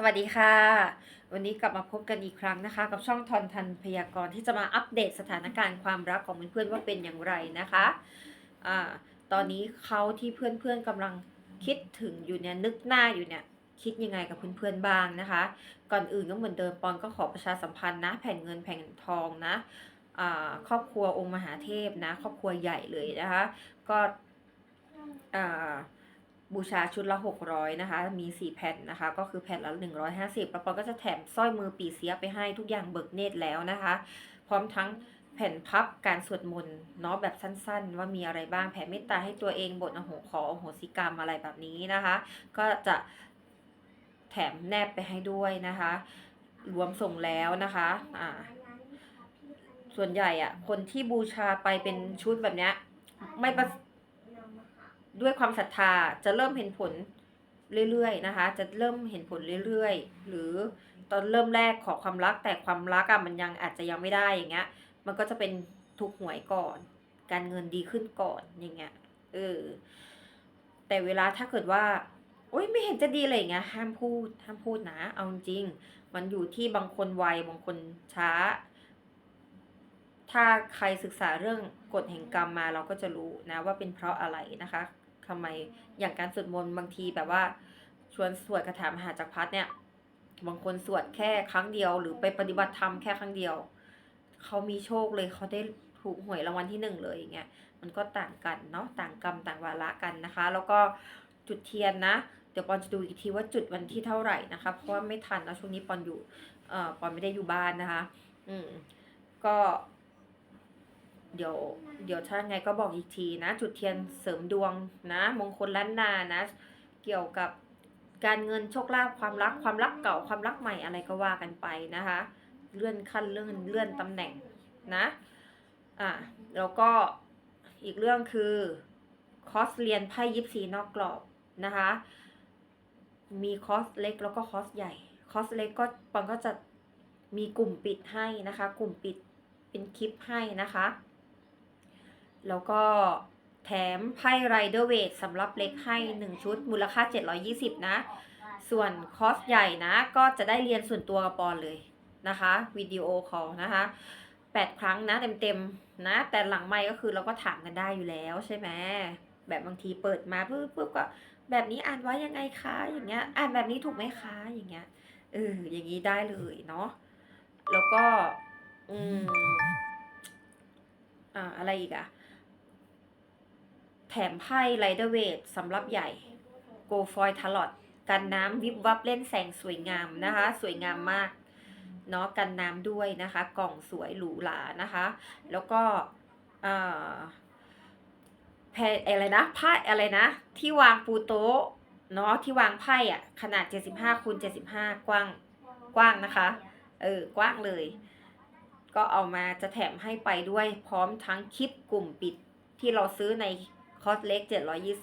สวัสดีค่ะ วันนี้กลับมาพบกันอีกครั้งนะคะ กับช่องทอนทันพยากรณ์ที่จะมาอัปเดตสถานการณ์ความรักของเพื่อนๆว่าเป็นอย่างไรนะคะอ่าตอนนี้เขาที่เพื่อนๆกำลังคิดถึงอยู่เนี่ยนึกหน้าอยู่เนี่ยคิดยังไงกับเพื่อนๆบ้างนะคะ ก่อนอื่นก็เหมือนเดิมปอนก็ขอประชาสัมพันธ์นะ แผ่นเงินแผ่นทองนะอ่าครอบครัวองค์มหาเทพนะ ครอบครัวใหญ่เลยนะคะ ก็อ่า บูชาชุดละ 600 นะคะ มี 4แผ่นนะคะ ก็คือแผ่นละ 150 แล้วปอก็จะแถมสร้อยมือปีเสียไปให้ทุกอย่างเบิกเนตรแล้วนะคะ พร้อมทั้งแผ่นพับการสวดมนต์เนาะแบบสั้นๆ ว่ามีอะไรบ้างแผ่เมตตาให้ตัวเองบทอโหขออโหสิกรรมอะไรแบบนี้นะคะ ก็จะแถมแนบไปให้ด้วยนะคะ รวมส่งแล้วนะคะอ่าส่วนใหญ่อะคนที่บูชาไปเป็นชุดแบบเนี้ยไม่ประ ด้วยความศรัทธาจะเริ่มเห็นผลเรื่อยๆนะคะ จะเริ่มเห็นผลเรื่อยๆ หรือตอนเริ่มแรกขอความรักแต่ความรักอะมันยังอาจจะยังไม่ได้อย่างเงี้ย มันก็จะเป็นถูกหวยก่อน การเงินดีขึ้นก่อนอย่างเงี้ยเออแต่เวลาถ้าเกิดว่าโอ๊ยไม่เห็นจะดีเลยอย่างเงี้ยห้ามพูดห้ามพูดนะเอาจริง มันอยู่ที่บางคนไวบางคนช้า ถ้าใครศึกษาเรื่องกฎแห่งกรรมมาเราก็จะรู้นะว่าเป็นเพราะอะไรนะคะ ทำไมอย่างการสวดมนต์บางทีแบบว่า ชวนสวดคาถามหาจักรพรรดิเนี่ย บางคนสวดแค่ครั้งเดียว หรือไปปฏิบัติธรรมแค่ครั้งเดียวเขามีโชคเลยเขาได้ถูกหวยรางวัลที่หนึ่งเลยอย่างเงี้ยมันก็ต่างกันเนาะต่างกรรมต่างวาระกันนะคะ แล้วก็จุดเทียนนะ เดี๋ยวปอนจะดูอีกทีว่าจุดวันที่เท่าไหร่นะคะเพราะว่าไม่ทันนะช่วงนี้ปอนอยู่เอ่อปอนไม่ได้อยู่บ้านนะคะ อืมก็ เดี๋ยวเดี๋ยวถ้าไงก็บอกอีกทีนะ จุดเทียนเสริมดวงนะ มงคลล้านนานะ เกี่ยวกับการเงินโชคลาภความรักความรักเก่าความรักใหม่อะไรก็ว่ากันไปนะคะ เลื่อนขั้นเลื่อนเลื่อนตำแหน่งนะอะแล้วก็อีกเรื่องคือคอร์สเรียนไพ่ยิปซีนอกกรอบนะคะ มีคอร์สเล็กแล้วก็คอร์สใหญ่คอร์สเล็กก็ปอนก็จะมีกลุ่มปิดให้นะคะ กลุ่มปิดเป็นคลิปให้นะคะ แล้วก็แถมไพ่ไรเดอร์เวทสำหรับเล็กให้ 1 ชุด มูลค่า 720 นะ ส่วนคอสใหญ่นะ ก็จะได้เรียนส่วนตัวกับปอนเลยนะคะวิดีโอคอลนะคะ8 ครั้งนะเต็มๆนะ แต่หลังไม่ก็คือเราก็ถามกันได้อยู่แล้วใช่ไหมแบบบางทีเปิดมาปุ๊บปุ๊บก็แบบนี้อ่านว่ายังไงคะอย่างเงี้ย อ่านแบบนี้ถูกไหมคะอย่างเงี้ยเอออย่างนี้ได้เลยเนาะแล้วก็อืมอ่าอะไรอีกอะ มไพ่ไรเดอร์เวทสำหรับใหญ่โกฟอยทลอดกันน้ำวิบวับเล่นแสงสวยงามนะคะ สวยงามมากเนาะกันน้ำด้วยนะคะ กล่องสวยหรูหรานะคะ แล้วก็อ่าแพอะไรนะไพ่อะไรนะ ที่วางปูโต๊ะเนาะที่วางไพ่อะขนาด 75คูณ75 กว้างกว้างนะคะ เออกว้างเลย ก็เอามาจะแถมให้ไปด้วยพร้อมทั้งคลิปกลุ่มปิดที่เราซื้อใน คอร์สเล็ก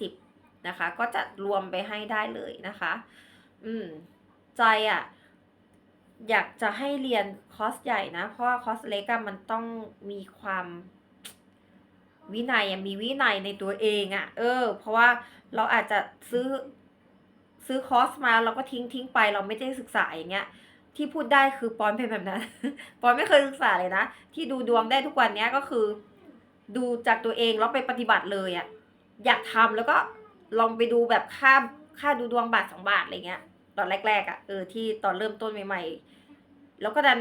720 นะคะ ก็จะรวมไปให้ได้เลยนะคะ อืม ใจอะ่ะ อยากจะให้เรียนคอร์สใหญ่นะ เพราะว่าคอร์สเล็กอะมันต้องมีความวินัยมีวินัยในตัวเองอะ่ะ เออ เพราะว่าเราอาจจะซื้อซื้อคอร์สมาเราก็ทิ้งทิ้งไปเราไม่ได้ศึกษาอย่างเงี้ย ที่พูดได้คือปอนเป็นแบบนั้น ปอนไม่เคยศึกษาเลยนะ ที่ดูดวงได้ทุกวันเนี้ยก็คือ ดูจากตัวเองแล้วไปปฏิบัติเลยอะ่ะ อยากทำแล้วก็ลองไปดูแบบค่าค่าดูดวงบาทสองบาทอะไรเงี้ย ตอนแรกๆอะ่ะเออที่ตอนเริ่มต้นใหม่ๆ แล้วก็ดัน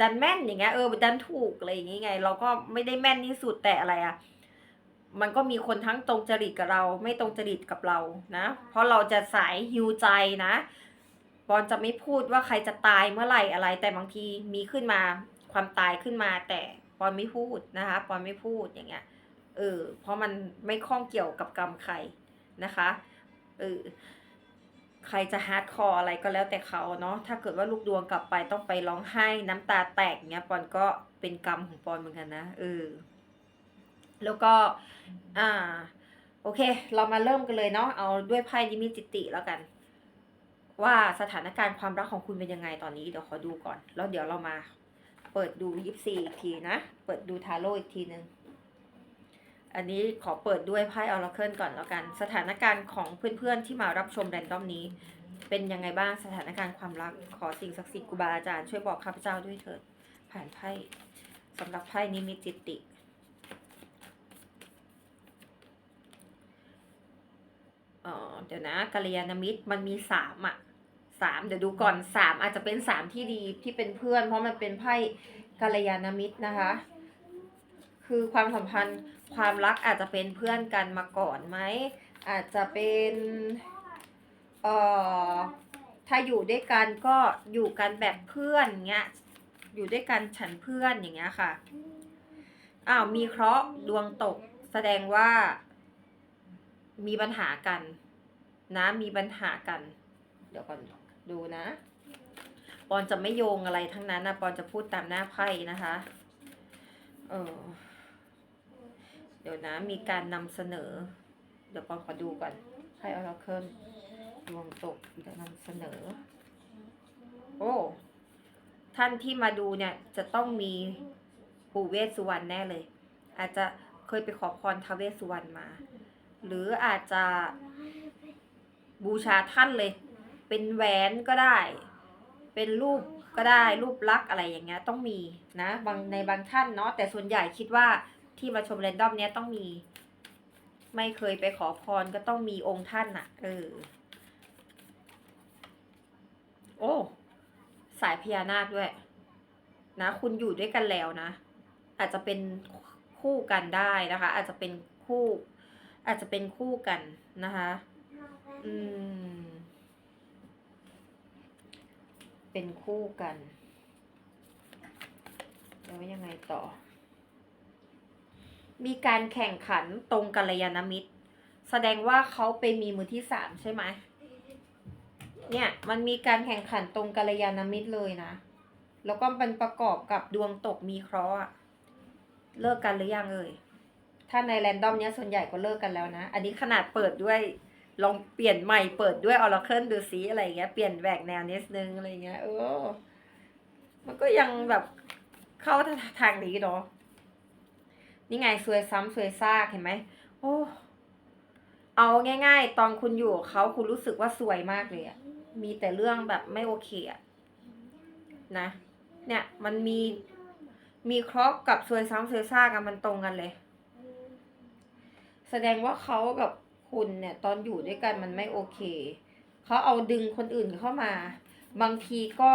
ดันแม่นอย่างเงี้ยเออดันถูกอะไรอย่างเงี้ยไง เราก็ไม่ได้แม่นที่สุดแต่อะไรอะ่ะมันก็มีคนทั้งตรงจริตกับเรา ไม่ตรงจริตกับเรานะ เพราะเราจะสายฮิวใจนะปอนจะไม่พูดว่าใครจะตายเมื่อไหร่อะไร แต่บางทีมีขึ้นมาความตายขึ้นมา แต่ปอนไม่พูดนะคะปอนไม่พูดอย่างเงี้ย เออเพราะมันไม่ข้องเกี่ยวกับกรรมใครนะคะเออใครจะฮาร์ดคอร์อะไรก็แล้วแต่เขาเนาะถ้าเกิดว่าลูกดวงกลับไปต้องไปร้องไห้น้ำตาแตกเงี้ยปอนก็เป็นกรรมของปอนเหมือนกันนะเออแล้วก็อ่าโอเค เรามาเริ่มกันเลยเนาะเอาด้วยไพ่นิมิตจิติแล้วกัน ว่าสถานการณ์ความรักของคุณเป็นยังไงตอนนี้เดี๋ยวขอดูก่อน แล้วเดี๋ยวเรามาเปิดดูยิปซีอีกทีนะ เปิดดูทาโร่อีกทีหนึ่ง อันนี้ขอเปิดด้วยไพ่ออราเคิลก่อนแล้วกัน สถานการณ์ของเพื่อนๆที่มารับชมแรนดอมนี้ เป็นยังไงบ้างสถานการณ์ความรักขอสิ่งศักดิ์สิทธิ์ครูบาอาจารย์ช่วยบอกข้าพเจ้าด้วยเถิดผ่านไพ่สำหรับไพ่นิมิตจิตติเออเดี๋ยวนะกัลยาณมิตรมันมีสามอะสามเดี๋ยวดูก่อนสามอาจจะเป็นสามที่ดีที่เป็นเพื่อน เพราะมันเป็นไพ่กัลยาณมิตรนะคะ คือความสัมพันธ์ ความรักอาจจะเป็นเพื่อนกันมาก่อนไหม อาจจะเป็นเอ่อถ้าอยู่ด้วยกันก็อยู่กันแบบเพื่อนเงี้ย อยู่ด้วยกันฉันเพื่อนอย่างเงี้ยค่ะ อ้าวมีเคราะห์ดวงตกแสดงว่า มีปัญหากัน นะมีปัญหากัน เดี๋ยวก่อนดูนะ ปอนจะไม่โยงอะไรทั้งนั้นนะปอนจะพูดตามหน้าไพ่นะคะ เออ ดี๋ยวนะมีการนำเสนอ เดี๋ยวปอนขอดูก่อนไพ่ออราเคิลดวงตกเดี๋ยวนำเสนอ โอ้ท่านที่มาดูเนี่ยจะต้องมีปู่เวสสุวรรณแน่เลย อาจจะเคยไปขอพรท้าเวสสุวรรณมา หรืออาจจะบูชาท่านเลย เป็นแหวนก็ได้ เป็นรูปก็ได้รูปลักษ์อะไรอย่างเงี้ยต้องมีนะบางในบางท่านเนาะแต่ส่วนใหญ่คิดว่า ที่มาชมเรนดอมเนี้ยต้องมี ไม่เคยไปขอพรก็ต้องมีองค์ท่านอะเออ โอ้ สายพญานาคด้วย นะ คุณอยู่ด้วยกันแล้วนะ อาจจะเป็นคู่กันได้นะคะ อาจจะเป็นคู่ อาจจะเป็นคู่กันนะคะ อืม เป็นคู่กัน แล้วยังไงต่อ มีการแข่งขันตรงกัลยาณมิตร แสดงว่าเขาไปมีมือที่สามใช่ไหมเนี่ยมันมีการแข่งขันตรงกัลยาณมิตรเลยนะ แล้วก็เป็นประกอบกับดวงตกมีเคราะห์เลิกกันหรือยังเอ่ยถ้าในแรนดอมเนี้ยส่วนใหญ่ก็เลิกกันแล้วนะ อันนี้ขนาดเปิดด้วยลองเปลี่ยนใหม่เปิดด้วยออร์เคิลดูซิอะไรเงี้ยเปลี่ยนแหวกแนวนิดนึงอะไรเงี้ยเออ มันก็ยังแบบเข้าทางนี้เนาะ นี่ไงซวยซ้ำซวยซากเห็นไหมโอ้เอาง่าย ๆ ตอนคุณอยู่เขาคุณรู้สึกว่าสวยมากเลยอะมีแต่เรื่องแบบไม่โอเคอะนะ เนี่ยมันมีมีคราะห์กับซวยซ้ำซวยซากกันมันตรงกันเลย แสดงว่าเขากับคุณเนี่ย ตอนอยู่ด้วยกันมันไม่โอเคเขาเอาดึงคนอื่นเข้ามา บางทีก็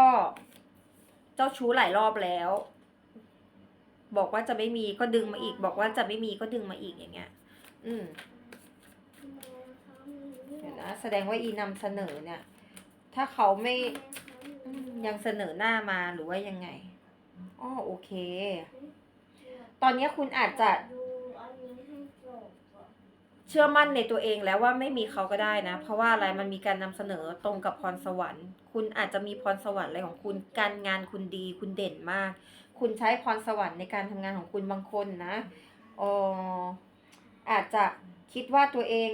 เจ้าชู้หลายรอบแล้ว บอกว่าจะไม่มีก็ดึงมาอีก บอกว่าจะไม่มีก็ดึงมาอีกอย่างเงี้ย อืมเดี๋ยวนะแสดงว่าอีนำเสนอเนี่ย ถ้าเขาไม่ยังเสนอหน้ามาหรือว่ายังไงอ๋อโอเค ตอนนี้คุณอาจจะเชื่อมั่นในตัวเองแล้วว่าไม่มีเขาก็ได้นะ เพราะว่าอะไรมันมีการนำเสนอตรงกับพรสวรรค์ คุณอาจจะมีพรสวรรค์อะไรของคุณการงานคุณดีคุณเด่นมาก คุณใช้พรสวรรค์ในการทำงานของคุณบางคนนะอออาจจะคิดว่าตัวเอง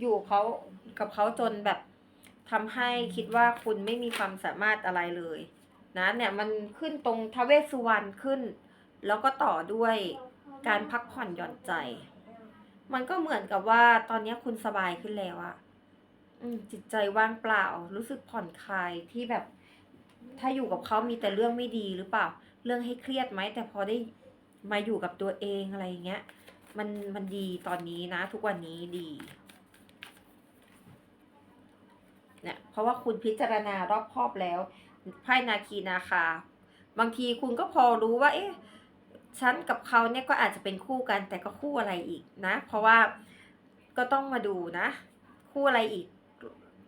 อยู่เขากับเขาจนแบบทำให้คิดว่าคุณไม่มีความสามารถอะไรเลยนะเนี่ยมันขึ้นตรงทวเวสุวรรณขึ้น แล้วก็ต่อด้วยการพักผ่อนหย่อนใจ มันก็เหมือนกับว่าตอนนี้คุณสบายขึ้นแล้วอะจิตใจว่างเปล่า รู้สึกผ่อนคลายที่แบบ ถ้าอยู่กับเขามีแต่เรื่องไม่ดีหรือเปล่า เรื่องให้เครียดไหมแต่พอได้มาอยู่กับตัวเองอะไรเงี้ย มันมันดีตอนนี้นะ ทุกวันนี้ดีเนี่ยเพราะว่าคุณพิจารณารอบคอบแล้วไพ่นาคีนาคา บางทีคุณก็พอรู้ว่า เอ๊ะฉันกับเขาเนี่ยก็อาจจะเป็นคู่กันแต่ก็คู่อะไรอีกนะ เพราะว่าก็ต้องมาดูนะ คู่อะไรอีก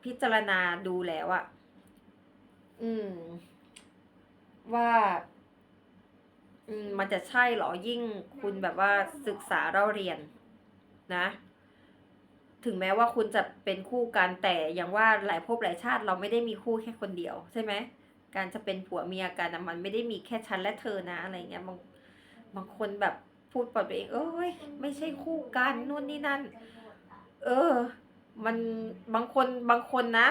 พิจารณาดูแล้วอะอืม ว่า มันจะใช่เหรอยิ่งคุณแบบว่าศึกษาเราเรียนนะ ถึงแม้ว่าคุณจะเป็นคู่กันแต่อย่างว่าหลายภพหลายชาติเราไม่ได้มีคู่แค่คนเดียวใช่ไหมการจะเป็นผัวเมียกันมันไม่ได้มีแค่ฉันและเธอนะอะไรเงี้ยบางบางคนแบบพูดปลดตัวเอง เอ้ยไม่ใช่คู่กันนู่นนี่นั่น เออ มันบางคนบางคนนะ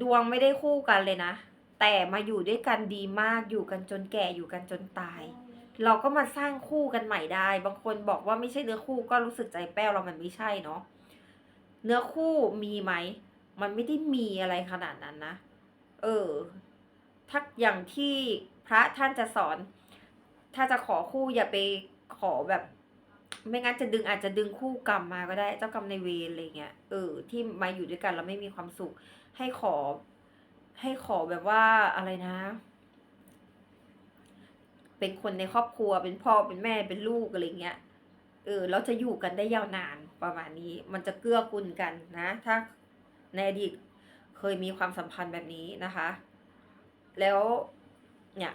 ดวงไม่ได้คู่กันเลยนะ แต่มาอยู่ด้วยกันดีมากอยู่กันจนแก่อยู่กันจนตาย เราก็มาสร้างคู่กันใหม่ได้ บางคนบอกว่าไม่ใช่เนื้อคู่ก็รู้สึกใจแป้วเรามันไม่ใช่เนาะเนื้อคู่มีไหม มันไม่ได้มีอะไรขนาดนั้นนะ เออ ถ้าอย่างที่พระท่านจะสอน ถ้าจะขอคู่อย่าไปขอแบบ ไม่งั้นจะดึงอาจจะดึงคู่กรรมมาก็ได้ เจ้ากรรมในเวรอะไรเงี้ย เออ ที่มาอยู่ด้วยกันแล้วไม่มีความสุข ให้ขอ ให้ขอแบบว่าอะไรนะ เป็นคนในครอบครัวเป็นพ่อเป็นแม่เป็นลูกอะไรเงี้ยเออแล้วจะอยู่กันได้ยาวนานประมาณนี้ มันจะเกื้อกูลกันนะ ถ้าในอดีตเคยมีความสัมพันธ์แบบนี้นะคะ แล้วเนี่ย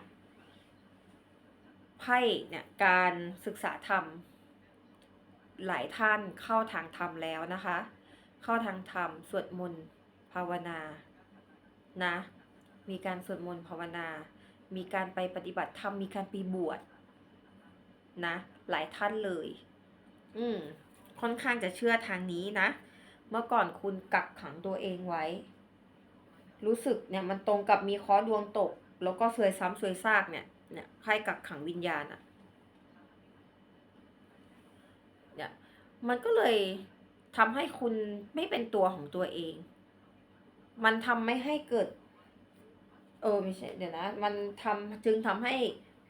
ไพ่เนี่ยการศึกษาธรรม หลายท่านเข้าทางธรรมแล้วนะคะ เข้าทางธรรมสวดมนต์ภาวนานะ มีการสวดมนต์ภาวนา มีการไปปฏิบัติธรรมมีการไปบวชนะ หลายท่านเลย อืมค่อนข้างจะเชื่อทางนี้นะ เมื่อก่อนคุณกักขังตัวเองไว้ รู้สึกเนี่ยมันตรงกับมีเคราะห์ดวงตก แล้วก็ซวยซ้ำซวยซากเนี่ยเนี่ยไพ่กักขังวิญญาณอะเนี่ยมันก็เลยทำให้คุณไม่เป็นตัวของตัวเอง มันทำไม่ให้เกิด เออไม่ใช่เดี๋ยวนะ มันทำจึงทำให้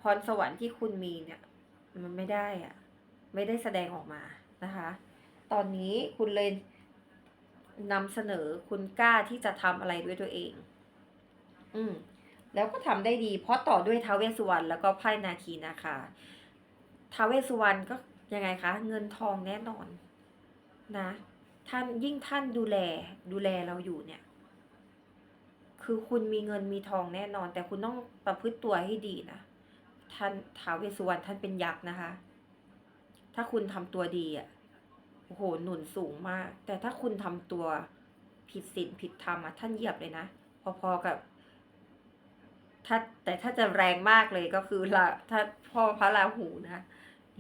พรสวรรค์ที่คุณมีเนี่ย มันไม่ได้อะไม่ได้แสดงออกมานะคะ ตอนนี้คุณเลยนำเสนอคุณกล้าที่จะทำอะไรด้วยตัวเอง อืมแล้วก็ทำได้ดี เพราะต่อด้วยท้าวเวสสุวรรณแล้วก็ไพ่นาคีนะคะท้าวเวสสุวรรณก็ยังไงคะ เงินทองแน่นอนนะ ท่านยิ่งท่านดูแลดูแลเราอยู่เนี่ย คือคุณมีเงินมีทองแน่นอน แต่คุณต้องประพฤติตัวให้ดีนะท่านท้าวเวสสุวรรณท่านเป็นยักษ์นะคะ ถ้าคุณทำตัวดีอะโอ้โหหนุนสูงมาก แต่ถ้าคุณทำตัวผิดศีลผิดธรรมอะท่านเหยียบเลยนะ พอๆกับถ้าแต่ถ้าจะแรงมากเลยก็คือละถ้าพ่อพระราหูนะ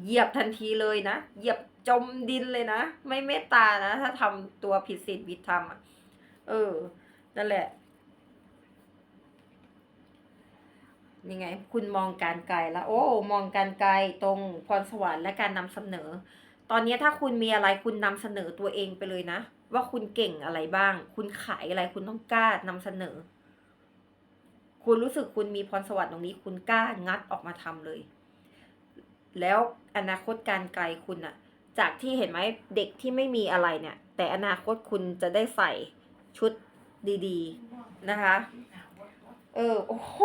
เหยียบทันทีเลยนะเหยียบจมดินเลยนะ ไม่เมตตานะ ถ้าทำตัวผิดศีลผิดธรรมอะเออนั่นแหละ ยังไง คุณมองการไกลแล้ว โอ้ มองการไกลตรงพรสวรรค์และการนำเสนอ ตอนนี้ถ้าคุณมีอะไรคุณนำเสนอตัวเองไปเลยนะ ว่าคุณเก่งอะไรบ้าง คุณขายอะไรคุณต้องกล้านำเสนอ คุณรู้สึกคุณมีพรสวรรค์ตรงนี้ คุณกล้างัดออกมาทำเลย แล้วอนาคตการไกลคุณอะจากที่เห็นไหมเด็กที่ไม่มีอะไรเนี่ย แต่อนาคตคุณจะได้ใส่ชุดดี ๆ นะคะ เออ โอ้โห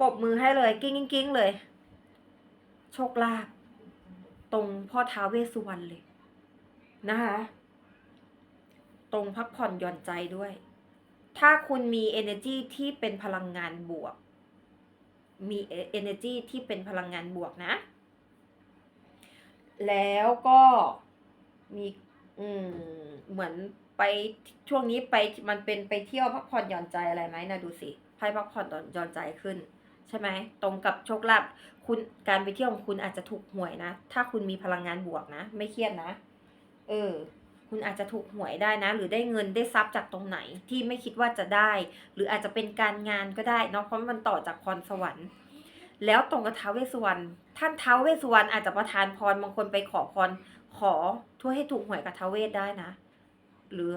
ปบมือให้เลยกิ้งกิ้งเลย โชคลาภตรงพ่อท้าเวสสุวรรณเลย นะคะ ตรงพักผ่อนหย่อนใจด้วย ถ้าคุณมี energy ที่เป็นพลังงานบวก มี energy ที่เป็นพลังงานบวกนะ แล้วก็มี อืม เหมือน ไปช่วงนี้ไปมันเป็นไปเที่ยวพักผ่อนหย่อนใจอะไรไหมนะดูสิไพ่พักผ่อนหย่อนใจขึ้น ใช่ไหมตรงกับโชคลาภคุณการไปเที่ยวของคุณอาจจะถูกหวยนะ ถ้าคุณมีพลังงานบวกนะ ไม่เครียดนะ เออ คุณอาจจะถูกหวยได้นะ หรือได้เงินได้ทรัพย์จากตรงไหนที่ไม่คิดว่าจะได้ หรืออาจจะเป็นการงานก็ได้เนาะเพราะมันต่อจากพรสวรรค์ แล้วตรงกับท้าวเวสวรรณท่านท้าวเวสวรรณอาจจะประทานพรบางคนไปขอพรขอทั่วให้ถูกหวยกับท้าวเวสได้นะ หรือ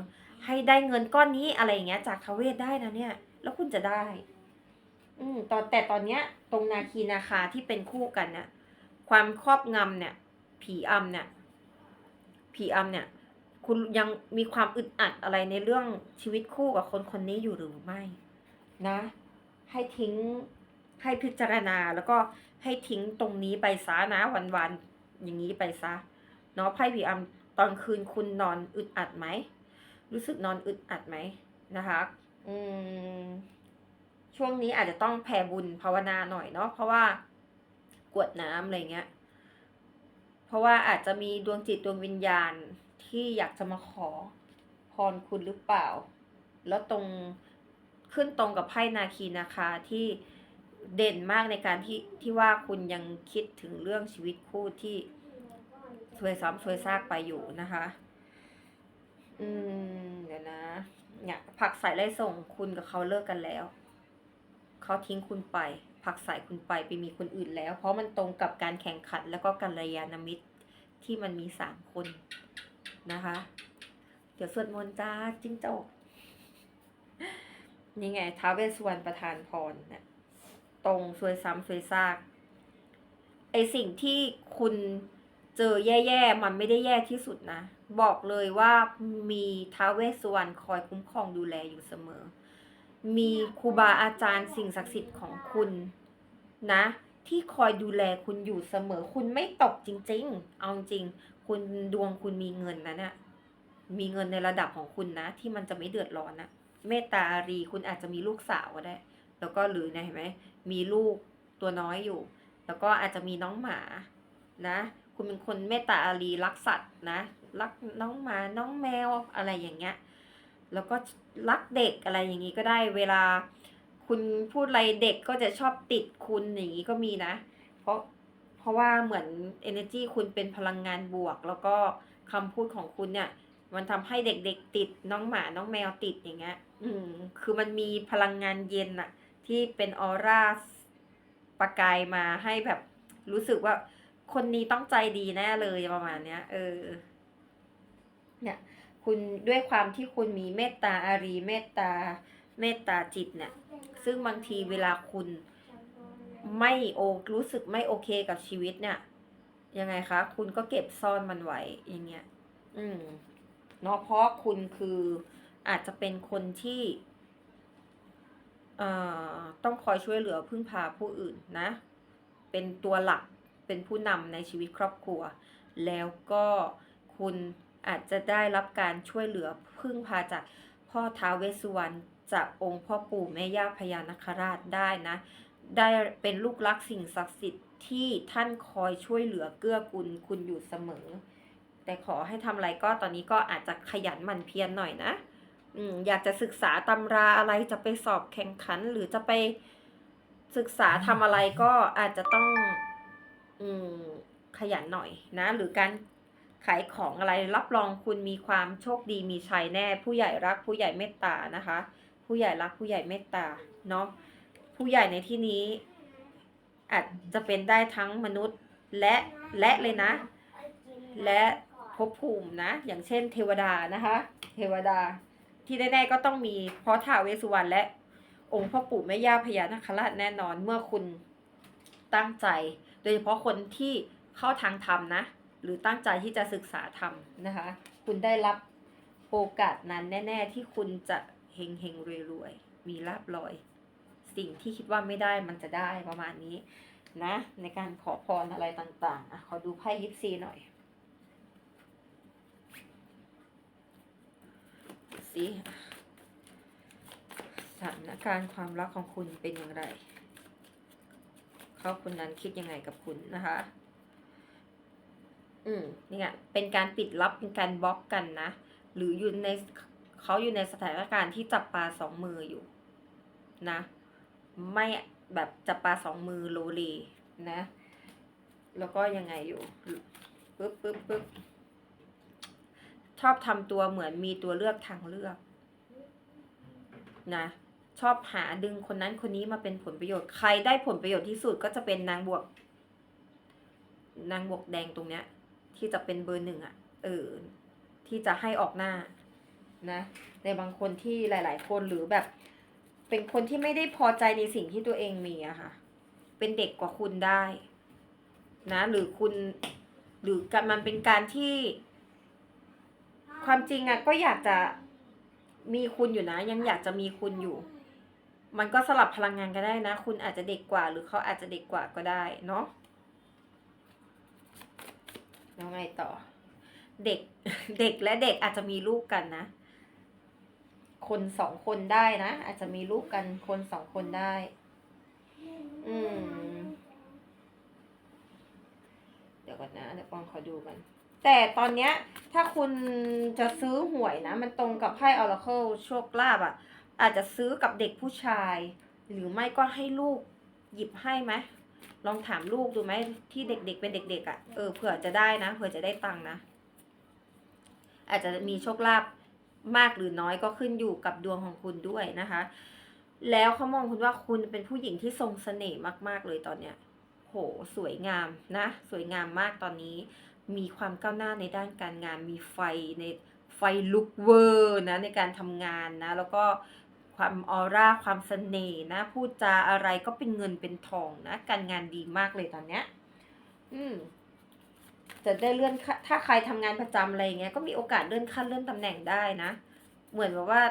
ให้ได้เงินก้อนนี้อะไรอย่างเงี้ย จากทเวสได้นะเนี่ย แล้วคุณจะได้ อืมตอนแต่ตอนเนี้ย ตรงนาคีนาคาที่เป็นคู่กันเนี่ยความครอบงำเนี่ย ผีอำเนี่ย ผีอำเนี่ย คุณยังมีความอึดอัดอะไรในเรื่องชีวิตคู่กับคนคนนี้อยู่หรือไม่ นะ ให้ทิ้งให้พิจารณาแล้วก็ให้ทิ้งตรงนี้ไปซะนะวันๆอย่างนี้ไปซะเนาะไพ่ผีอำตอนคืนคุณนอนอึดอัดไหม รู้สึกนอนอึดอัดไหมนะคะอืมช่วงนี้อาจจะต้องแผ่บุญภาวนาหน่อยเนาะเพราะว่ากวดน้ำอะไรเงี้ย เพราะว่าอาจจะมีดวงจิตดวงวิญญาณที่อยากจะมาขอพรคุณหรือเปล่า แล้วตรงขึ้นตรงกับไพ่นาคีนาคาที่เด่นมากในการที่ที่ว่าคุณยังคิดถึงเรื่องชีวิตคู่ที่ซวยซ้ำซวยซากไปอยู่นะคะ อืม เดี๋ยวนะ เนี่ย ผักใส่ไล่ส่งคุณกับเขาเลิกกันแล้ว เขาทิ้งคุณไป ผักใส่คุณไปไปมีคนอื่นแล้ว เพราะมันตรงกับการแข่งขันแล้วก็กัลยาณมิตรที่มันมีสามคนนะคะ เดี๋ยวสวดมนต์จ้าจิ้งจกนี่ไงท้าวเวสสวรรณประทานพรเนี่ยตรงซวยซ้ำซวยซาก ไอสิ่งที่คุณเจอแย่ๆ มันไม่ได้แย่ที่สุดนะ บอกเลยว่ามีท้าวเวสสวรรณคอยคุ้มครองดูแลอยู่เสมอ มีครูบาอาจารย์สิ่งศักดิ์สิทธิ์ของคุณนะ ที่คอยดูแลคุณอยู่เสมอ คุณไม่ตกจริง ๆ เอาจริง คุณดวงคุณมีเงินนะเนี่ยมีเงินในระดับของคุณนะ ที่มันจะไม่เดือดร้อนนะเมตตาอารีคุณอาจจะมีลูกสาวก็ได้ แล้วก็หรือนะเห็นไหมมีลูกตัวน้อยอยู่ แล้วก็อาจจะมีน้องหมานะ คุณเป็นคนเมตตาอารีรักสัตว์นะ รักน้องหมาน้องแมวอะไรอย่างเงี้ย แล้วก็รักเด็กอะไรอย่างนี้ก็ได้เวลาคุณพูดอะไรเด็กก็จะชอบติดคุณอย่างนี้ก็มีนะ เพราะเพราะว่าเหมือน energy คุณเป็นพลังงานบวก แล้วก็คำพูดของคุณเนี่ย มันทำให้เด็กๆติดน้องหมาน้องแมวติดอย่างเงี้ย อืม คือมันมีพลังงานเย็นอะที่เป็นออร่าประกายมาให้แบบรู้สึกว่าคนนี้ต้องใจดีแน่เลยประมาณเนี้ย เออ เนี่ยคุณด้วยความที่คุณมีเมตตาอารีเมตตาเมตตาจิตเนี่ยซึ่งบางทีเวลาคุณไม่โอรู้สึกไม่โอเคกับชีวิตเนี่ยยังไงคะคุณก็เก็บซ่อนมันไว้อย่างเงี้ยอืมเนาะเพราะคุณคืออาจจะเป็นคนที่เอ่อต้องคอยช่วยเหลือพึ่งพาผู้อื่นนะ เป็นตัวหลักเป็นผู้นำในชีวิตครอบครัว แล้วก็คุณ อาจจะได้รับการช่วยเหลือพึ่งพาจากพ่อท้าวเวสสุวรรณจากองค์พ่อปู่แม่ย่าพญานคราชได้นะ ได้เป็นลูกรักสิ่งศักดิ์สิทธิ์ที่ท่านคอยช่วยเหลือเกื้อกูลคุณอยู่เสมอ แต่ขอให้ทำอะไรก็ตอนนี้ก็อาจจะขยันหมั่นเพียรหน่อยนะอยากจะศึกษาตำราอะไรจะไปสอบแข่งขัน หรือจะไปศึกษาทำอะไรก็อาจจะต้องอขยันหน่อยนะ หรือการ ขายของอะไรรับรองคุณมีความโชคดีมีชัยแน่ ผู้ใหญ่รักผู้ใหญ่เมตตานะคะ ผู้ใหญ่รักผู้ใหญ่เมตตาเนาะผู้ใหญ่ในที่นี้ อาจจะเป็นได้ทั้งมนุษย์และและเลยนะ และภพภูมินะ อย่างเช่นเทวดานะคะ เทวดาที่แน่ๆก็ต้องมีเพราะท้าวเวสสุวรรณและองค์พ่อปู่แม่ย่าพญานาคราชแน่นอนเมื่อคุณตั้งใจ โดยเฉพาะคนที่เข้าทางธรรมนะ หรือตั้งใจที่จะศึกษาธรรมนะคะ คุณได้รับโอกาสนั้นแน่ ๆ ที่คุณจะเฮงเฮงรวยรวยๆ มีลาบลอย สิ่งที่คิดว่าไม่ได้มันจะได้ประมาณนี้นะ ในการขอพรอะไรต่างๆอะขอดูไพ่ยิปซีหน่อยสิสถานการณ์ความรักของคุณเป็นอย่างไรเขาคนนั้นคิดยังไงกับคุณนะคะ อืมนี่ไงเป็นการปิดลับเป็นการบล็อกกันนะ หรืออยู่ในเขาอยู่ในสถานการณ์ที่จับปลาสองมืออยู่นะ ไม่แบบจับปลาสองมือโลเลนะ แล้วก็ยังไงอยู่ปึ๊บปึ๊บปึ๊บชอบทำตัวเหมือนมีตัวเลือกทางเลือกนะชอบหาดึงคนนั้นคนนี้มาเป็นผลประโยชน์ใครได้ผลประโยชน์ที่สุดก็จะเป็นนางบวก นางบวกแดงตรงเนี้ย ที่จะเป็นเบอร์หนึ่งอะ่ะเออที่จะให้ออกหน้านะในบางคนที่หลาย ๆ คนหรือแบบ เป็นคนที่ไม่ได้พอใจในสิ่งที่ตัวเองมีอะค่ะ เป็นเด็กกว่าคุณได้ นะ หรือคุณ หรือกมันเป็นการที่ ความจริงอะก็อยากจะมีคุณอยู่นะ ยังอยากจะมีคุณอยู่ มันก็สลับพลังงานกันได้นะ คุณอาจจะเด็กกว่า หรือเขาอาจจะเด็กกว่าก็ได้เนาะ แล้วไงต่อ เด็กเด็กและเด็กอาจจะมีลูกกันนะ คนสองคนได้นะ อาจจะมีลูกกันคนสองคนได้ อืม เดี๋ยวก่อนนะ เดี๋ยวปองขอดูกันแต่ตอนเนี้ยถ้าคุณจะซื้อหวยนะ มันตรงกับไพ่ออราเคิลโชคลาภอะ อาจจะซื้อกับเด็กผู้ชาย หรือไม่ก็ให้ลูกหยิบให้ไหม ลองถามลูกดูไหมที่เด็กๆเป็นเด็ก ๆอะเออเผื่อจะได้นะเผื่อจะได้ตังค์นะ อาจจะมีโชคลาภมากหรือน้อยก็ขึ้นอยู่กับดวงของคุณด้วยนะคะ แล้วเขามองคุณว่าคุณเป็นผู้หญิงที่ทรงเสน่ห์มาก ๆ เลยตอนเนี้ย โหสวยงามนะ สวยงามมากตอนนี้ มีความก้าวหน้าในด้านการงาน มีไฟในไฟลุกเวอร์นะในการทำงานนะ แล้วก็ ความออร่าความเสน่ห์นะ พูดจาอะไรก็เป็นเงินเป็นทองนะ การงานดีมากเลยตอนเนี้ย อืม จะได้เลื่อนขั้นถ้าใครทำงานประจำอะไรเงี้ย ก็มีโอกาสเลื่อนขั้นเลื่อนตำแหน่งได้นะ เหมือนแบบว่า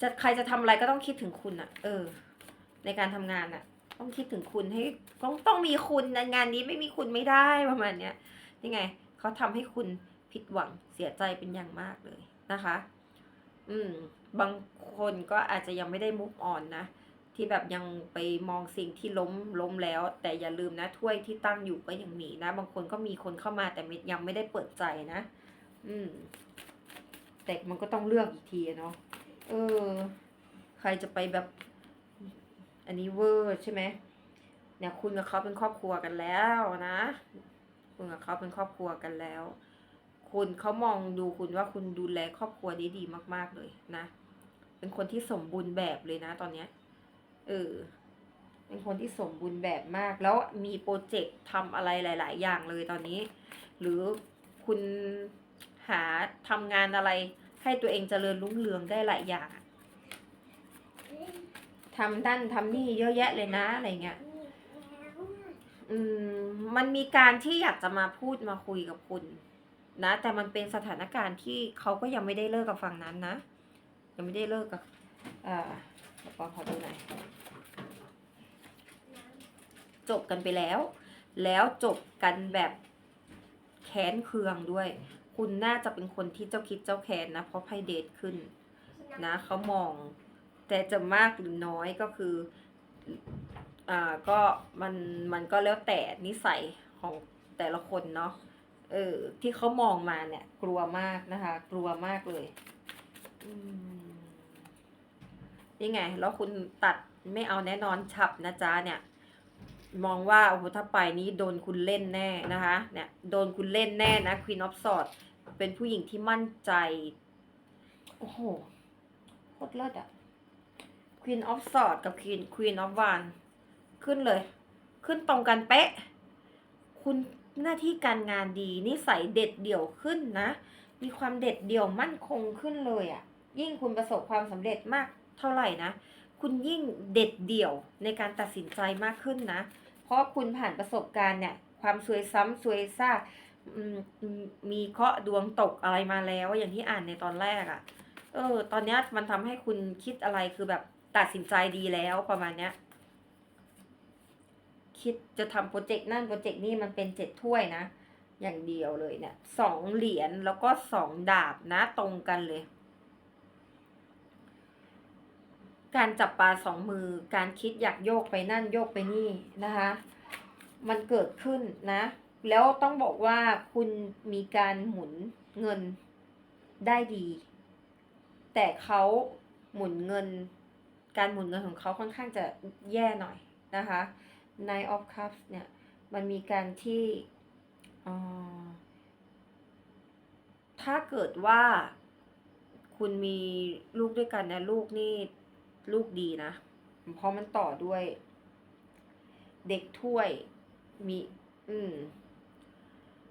จะใครจะทำอะไรก็ต้องคิดถึงคุณอะเออ ในการทำงานอะต้องคิดถึงคุณให้ต้องต้องมีคุณนงานนี้ไม่มีคุณไม่ได้ประมาณเนี้ยนี่ไงเขาทำให้คุณผิดหวังเสียใจเป็นอย่างมากเลยนะคะ อืม บางคนก็อาจจะยังไม่ได้มุกอ่อนนะ ที่แบบยังไปมองสิ่งที่ล้มล้มแล้ว แต่อย่าลืมนะถ้วยที่ตั้งอยู่ก็ยังมีนะ บางคนก็มีคนเข้ามาแต่ยังไม่ได้เปิดใจนะ อืม แต่มันก็ต้องเลือกอีกทีเนาะ เออ ใครจะไปแบบ อันนี้เวอร์ใช่ไหมเนี่ยคุณกับเขาเป็นครอบครัวกันแล้วนะ คุณกับเขาเป็นครอบครัวกันแล้ว คุณเขามองดูคุณว่าคุณดูแลครอบครัวได้ดีมาก ๆเลยนะ เป็นคนที่สมบูรณ์แบบเลยนะ ตอนเนี้ย เออ เป็นคนที่สมบูรณ์แบบมาก แล้วมีโปรเจกต์ทำอะไรหลาย ๆ อย่างเลยตอนนี้ หรือคุณหาทำงานอะไร ให้ตัวเองเจริญรุ่งเรืองได้หลายอย่างทำด้านทำนี่เยอะแยะเลยนะอะไรเงี้ย อืม มันมีการที่อยากจะมาพูดมาคุยกับคุณ นะ แต่มันเป็นสถานการณ์ที่เขาก็ยังไม่ได้เลิกกับฝั่งนั้นนะ ยังไม่ได้เลิกกับอ่าปอขอดูหน่อยจบกันไปแล้ว แล้วจบกันแบบแค้นเคืองด้วย คุณน่าจะเป็นคนที่เจ้าคิดเจ้าแค้นนะ เพราะไพ่เดทขึ้นนะเขามอง แต่จะมากหรือน้อยก็คืออ่าก็มันมันก็แล้วแต่นิสัยของแต่ละคนเนาะ เออที่เขามองมาเนี่ย กลัวมากนะคะ กลัวมากเลยนี่ไง แล้วคุณตัดไม่เอาแน่นอนฉับนะจ๊ะเนี่ย มองว่าโอ้โหถ้าไปนี้โดนคุณเล่นแน่นะคะ เนี่ย โดนคุณเล่นแน่นะ Queen of Swords เป็นผู้หญิงที่มั่นใจ โอ้โหโคตรเลิศอะ Queen of Swords กับ Queen Queen of Wands ขึ้นเลย ขึ้นตรงกันเป๊ะ คุณ หน้าที่การงานดีนิสัยเด็ดเดี่ยวขึ้นนะ มีความเด็ดเดี่ยวมั่นคงขึ้นเลยอะ่ะ ยิ่งคุณประสบความสำเร็จมากเท่าไหร่นะ คุณยิ่งเด็ดเดี่ยวในการตัดสินใจมากขึ้นนะ เพราะคุณผ่านประสบการณ์เนี่ย ความซวยซ้ำซวยซากมีเคราะห์ดวงตกอะไรมาแล้วอย่างที่อ่านในตอนแรกอะ่ะ เออ ตอนนี้มันทำให้คุณคิดอะไรคือแบบตัดสินใจดีแล้วประมาณเนี้ย คิดจะทำโปรเจกต์นั่นโปรเจกต์นี่มันเป็นเจ็ดถ้วยนะ อย่างเดียวเลยเนี่ยสองเหรียญแล้วก็สองดาบนะตรงกันเลย การจับปลาสองมือการคิดอยากโยกไปนั่นโยกไปนี่นะคะ มันเกิดขึ้นนะ แล้วต้องบอกว่าคุณมีการหมุนเงินได้ดี แต่เขาหมุนเงิน การหมุนเงินของเขาค่อนข้างจะแย่หน่อยนะคะ Nine of Cups เนี่ย มันมีการที่อ่อถ้าเกิดว่าคุณมีลูกด้วยกันนะลูกนี่ลูกดีนะ เพราะมันต่อด้วย เด็กถ้วยมีอืม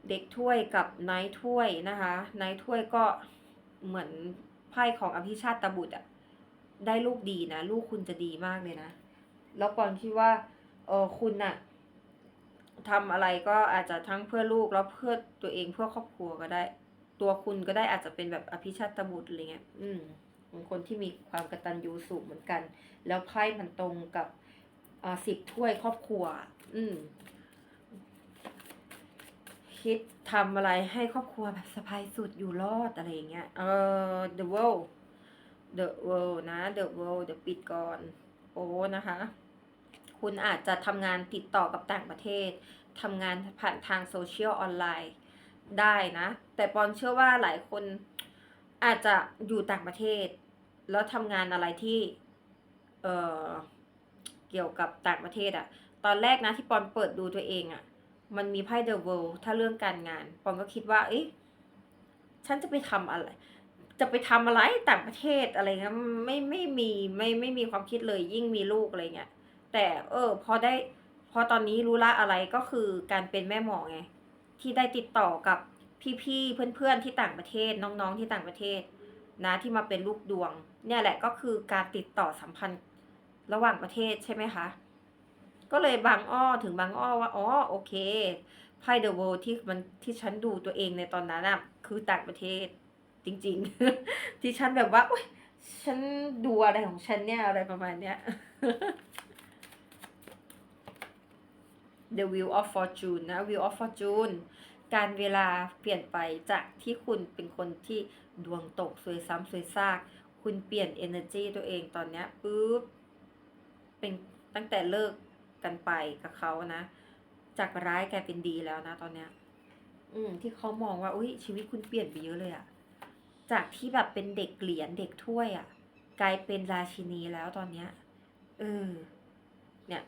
เด็กถ้วยกับไนท์ถ้วยนะคะไนท์ถ้วยก็เหมือนไพ่ของอภิชาติตบุตรอะได้ลูกดีนะ ลูกคุณจะดีมากเลยนะ แล้วปอนคิดว่า เออคุณน่ะทำอะไรก็อาจจะทั้งเพื่อลูกแล้วเพื่อตัวเองเพื่อครอบครัวก็ได้ ตัวคุณก็ได้อาจจะเป็นแบบอภิชาติบุตรอะไรเงี้ย อืมเป็นคนที่มีความกตัญญูสูงเหมือนกัน แล้วไพ่มันตรงกับอ่าสิบถ้วยครอบครัว อืม คิดทำอะไรให้ครอบครัวแบบสบายสุดอยู่รอดอะไรอย่างเงี้ย เออ the world the world นะ the world เดี๋ยวปิดก่อน โอ้นะคะ คุณอาจจะทำงานติดต่อกับต่างประเทศทำงานผ่านทางโซเชียลออนไลน์ได้นะ แต่ปอนเชื่อว่าหลายคนอาจจะอยู่ต่างประเทศ แล้วทำงานอะไรที่เอ่อเกี่ยวกับต่างประเทศอะตอนแรกนะที่ปอนเปิดดูตัวเองอะมันมีไพ่เดอะเวิลด์ถ้าเรื่องการงาน ปอนก็คิดว่า เอ๊ะฉันจะไปทำอะไร จะไปทำอะไรต่างประเทศอะไรเงี้ยไม่ไม่มีไม่ไม่มีความคิดเลยยิ่งมีลูกอะไรเงี้ย แต่เออพอได้พอตอนนี้รู้ละอะไรก็คือการเป็นแม่หมอไงที่ได้ติดต่อกับพี่ๆเพื่อนๆที่ต่างประเทศน้องๆที่ต่างประเทศ นะที่มาเป็นลูกดวง เนี่ยแหละก็คือการติดต่อสัมพันธ์ระหว่างประเทศใช่ไหมคะก็เลยบางอ้อถึงบางอ้อว่าอ๋อโอเคไพ่เดอะเวิลด์ที่มันที่ฉันดูตัวเองในตอนนั้นอะคือต่างประเทศจริง ๆ ที่ฉันแบบว่าอฉันดูอะไรของฉันเนี่ยอะไรประมาณเนี้ย The Wheel of Fortune นะ Wheel of Fortune การเวลาเปลี่ยนไปจากที่คุณเป็นคนที่ดวงตกสวยซ้ำสวยซาก คุณเปลี่ยน energy ตัวเองตอนนี้ปุ๊บเป็นตั้งแต่เลิกกันไปกับเขานะ จากร้ายกลายเป็นดีแล้วนะตอนเนี้ยอืมที่เขามองว่าอุ้ยชีวิตคุณเปลี่ยนไปเยอะเลยอะจากที่แบบเป็นเด็กเหรียญเด็กถ้วยอะกลายเป็นราชินีแล้วตอนเนี้ยเออเนี่ย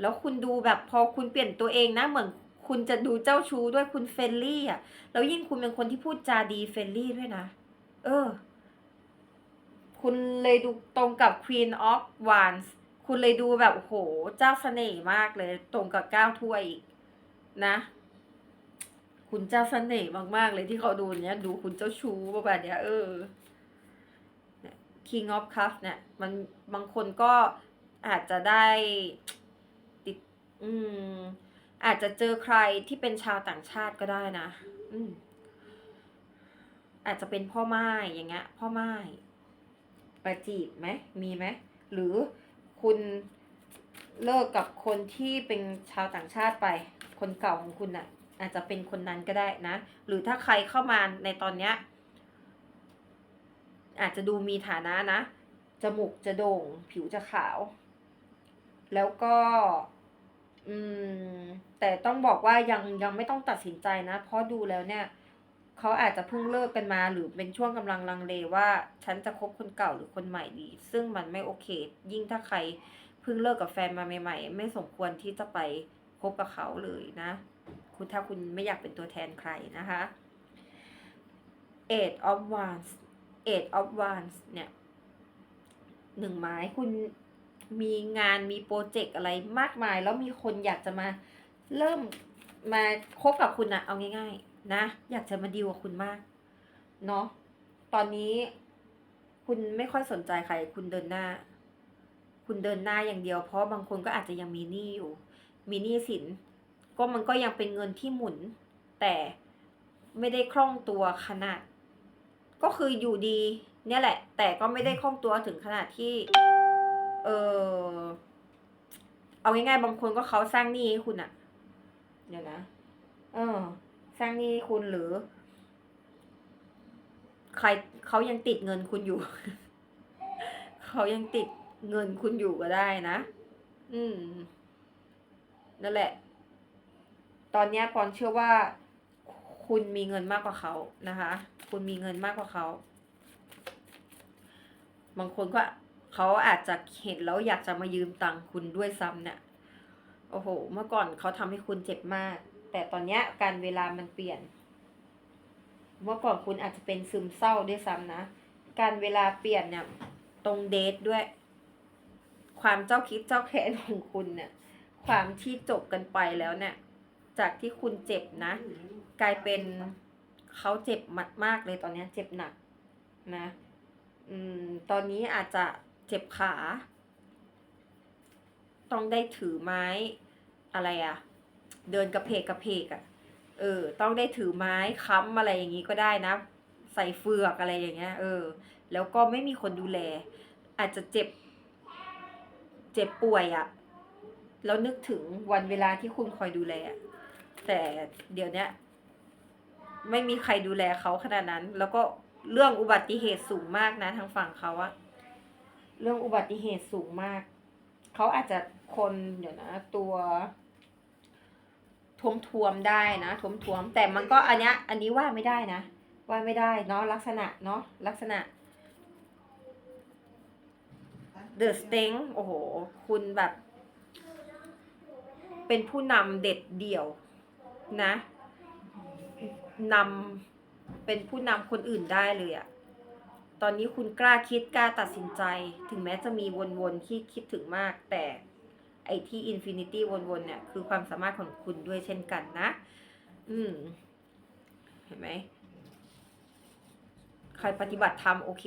แล้วคุณดูแบบพอคุณเปลี่ยนตัวเองนะเหมือนคุณจะดูเจ้าชู้ด้วยคุณเฟรนลี่อะ แล้วยิ่งคุณเป็นคนที่พูดจาดีเฟรนลี่ด้วยนะ เออ คุณเลยดูตรงกับ Queen of Wands คุณเลยดูแบบโหเจ้าเสน่ห์มากเลย ตรงกับเก้าถ้วยอีกนะ คุณเจ้าเสน่ห์มากๆเลยที่เขาดูเนี้ย ดูคุณเจ้าชู้ประมาณเนี้ยเออ King of Cups เนี่ย มันบางคนก็อาจจะได้ อืม อาจจะเจอใครที่เป็นชาวต่างชาติก็ได้นะ อืม อาจจะเป็นพ่อไม้อย่างเงี้ย พ่อไม้ประจีบไหมมีไหมหรือคุณเลิกกับคนที่เป็นชาวต่างชาติไป คนเก่าของคุณน่ะ อาจจะเป็นคนนั้นก็ได้นะ หรือถ้าใครเข้ามาในตอนเนี้ย อาจจะดูมีฐานะนะจมูกจะโด่ง ผิวจะขาว แล้วก็ อืม แต่ต้องบอกว่ายังยังไม่ต้องตัดสินใจนะ เพราะดูแล้วเนี่ย เขาอาจจะเพิ่งเลิกกันมาหรือเป็นช่วงกำลังลังเลว่า ฉันจะคบคนเก่าหรือคนใหม่ดี ซึ่งมันไม่โอเค ยิ่งถ้าใครเพิ่งเลิกกับแฟนมาใหม่ๆ ไม่สมควรที่จะไปคบกับเขาเลยนะ คุณถ้าคุณไม่อยากเป็นตัวแทนใครนะคะ Eight of Wands Eight of Wands เนี่ยหนึ่งไม้คุณ มีงานมีโปรเจกต์อะไรมากมาย แล้วมีคนอยากจะมาเริ่มมาคบกับคุณนะเอาง่ายๆ นะ อยากจะมาดีลกับคุณมาก เนาะตอนนี้คุณไม่ค่อยสนใจใคร คุณเดินหน้า คุณเดินหน้าอย่างเดียว เพราะบางคนก็อาจจะยังมีหนี้อยู่ มีหนี้สิน ก็มันก็ยังเป็นเงินที่หมุน แต่ไม่ได้คล่องตัวขนาด ก็คืออยู่ดี เนี่ยแหละ แต่ก็ไม่ได้คล่องตัวถึงขนาดที่ เออเอาง่ายๆบางคนก็เขาสร้างหนี้ให้คุณอะเดี๋ยวนะ เออ สร้างหนี้คุณหรือ ใครเขายังติดเงินคุณอยู่ เขายังติดเงินคุณอยู่ก็ได้นะ อืม นั่นแหละ ตอนนี้ปอนเชื่อว่า คุณมีเงินมากกว่าเขานะคะ คุณมีเงินมากกว่าเขา บางคนก็ เขาอาจจะเห็นแล้วอยากจะมายืมตังคุณด้วยซ้ำเนี่ยโอ้โห เมื่อก่อนเขาทำให้คุณเจ็บมาก แต่ตอนเนี้ยการเวลามันเปลี่ยน เมื่อก่อนคุณอาจจะเป็นซึมเศร้าด้วยซ้ำนะ การเวลาเปลี่ยนเนี่ยตรงเดทด้วย ความเจ้าคิดเจ้าแค้นของคุณเนี่ย ความที่จบกันไปแล้วเนี่ย จากที่คุณเจ็บนะ กลายเป็นเขาเจ็บมากมากเลยตอนเนี้ยเจ็บหนักนะ อืม ตอนนี้อาจจะ เจ็บขา ต้องได้ถือไม้อะไรอะเดินกระเพกกระเพกอะเออ ต้องได้ถือไม้ค้ำอะไรอย่างนี้ก็ได้นะ ใส่เฟือกอะไรอย่างเงี้ย เออ แล้วก็ไม่มีคนดูแล อาจจะเจ็บ เจ็บป่วยอะแล้วนึกถึงวันเวลาที่คุณคอยดูแล แต่เดี๋ยวนี้ไม่มีใครดูแลเขาขนาดนั้น แล้วก็เรื่องอุบัติเหตุสูงมากนะทางฝั่งเขาอะ เรื่องอุบัติเหตุสูงมาก เขาอาจจะคนเดี๋ยวนะ ตัวทวมทวมๆได้นะทวมทวมๆแต่มันก็อันเนี้ยอันนี้ว่าไม่ได้นะ ว่าไม่ได้เนาะลักษณะเนาะลักษณะ The Sting โอ้โห คุณแบบ เป็นผู้นำเด็ดเดี่ยวนะนำเป็นผู้นำคนอื่นได้เลยอะ ตอนนี้คุณกล้าคิดกล้าตัดสินใจ ถึงแม้จะมีวนๆที่คิดถึงมาก แต่ไอที่อินฟินิตี้วนๆเนี่ยคือความสามารถของคุณด้วยเช่นกันนะ อืม เห็นไหม ใครปฏิบัติธรรมโอเค